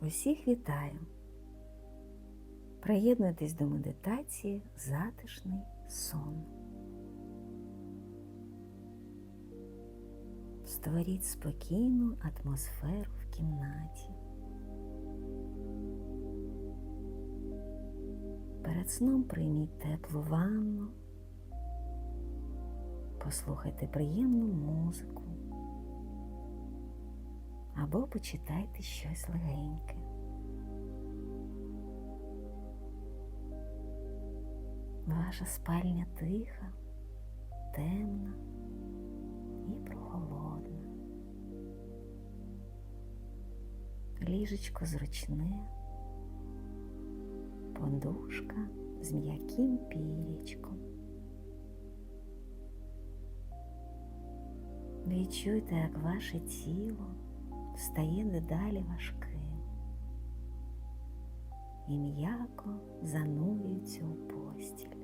Усіх вітаю! Приєднуйтесь до медитації затишний сон. Створіть спокійну атмосферу в кімнаті. Перед сном прийміть теплу ванну, послухайте приємну музику або почитайте щось легеньке. Ваша спальня тиха, темна і прохолодна. Ліжечко зручне, подушка з м'яким пірічком. Відчуйте, як ваше тіло стає дедалі важким і м'яко занурюється у постіль.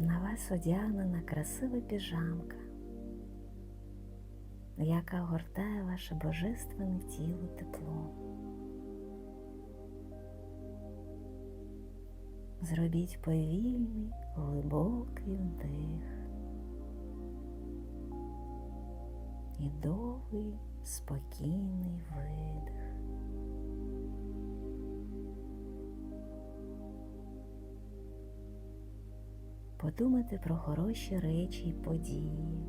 На вас одягнена красива піжамка, яка огортає ваше божественне тіло теплом. Зробіть повільний, глибокий вдих і довгий, спокійний видих. Подумайте про хороші речі й події,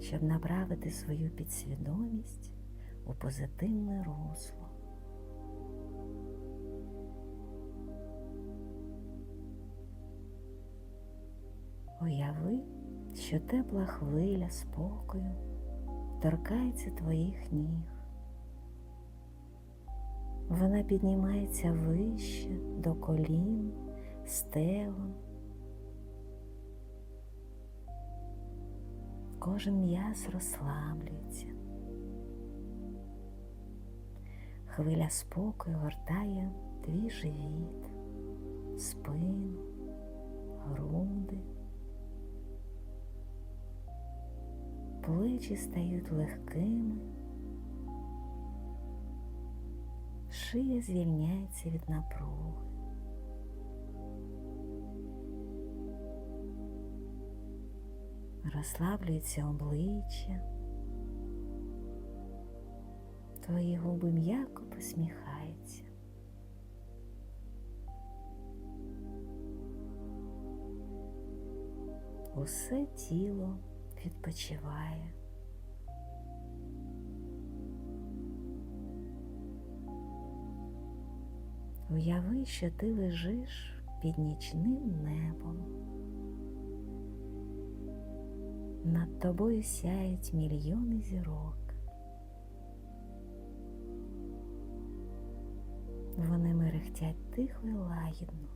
щоб направити свою підсвідомість у позитивне русло. Уяви, що тепла хвиля спокою торкається твоїх ніг. Вона піднімається вище до колін, стегон. Кожен м'яз розслаблюється. Хвиля спокою гортає твій живіт, спину, груди. Плечі стають легкими, шия звільняється від напруги. Розслаблюється обличчя, твої губи м'яко посміхаються. Усе тіло відпочиває. Уяви, що ти лежиш під нічним небом. Над тобою сяють мільйони зірок. Вони мерехтять тихо і лагідно,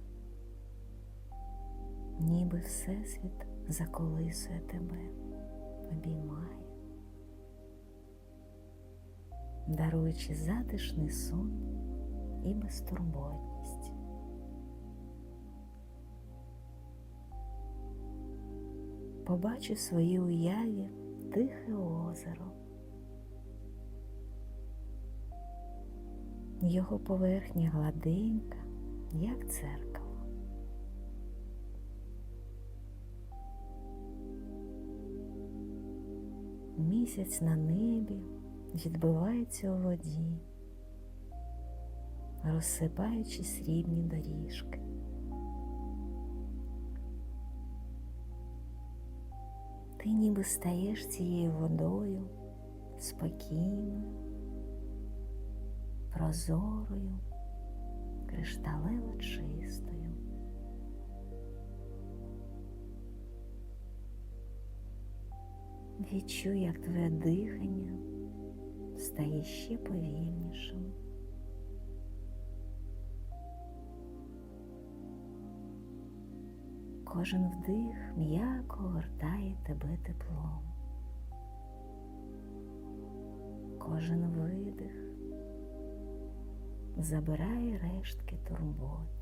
ніби Всесвіт заколисує тебе, обіймає, даруючи затишний сон і безтурботність. Побачу в своїй уяві тихе озеро. Його поверхня гладенька, як церква. Місяць на небі відбивається у воді, розсипаючи срібні доріжки. Ти ніби стаєш цією водою спокійною, прозорою, кришталево чистою. Відчуй, як твоє дихання стає ще повільнішим. Кожен вдих м'яко гортає тебе теплом. Кожен видих забирає рештки турбот.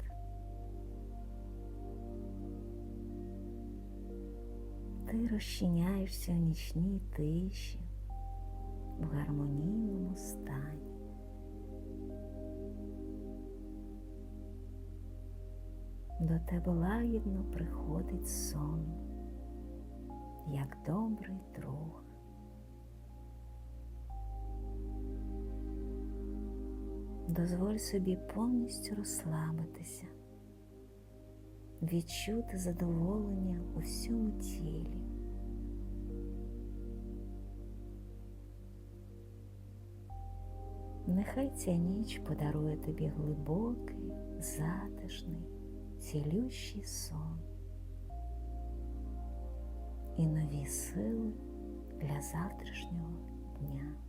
Ти розчиняєшся в нічній тиші, в гармонійному стані. До тебе лагідно приходить сон, як добрий друг. Дозволь собі повністю розслабитися, відчути задоволення у всьому тілі. Нехай ця ніч подарує тобі глибокий, затишний, цілющий сон і нові сили для завтрашнього дня.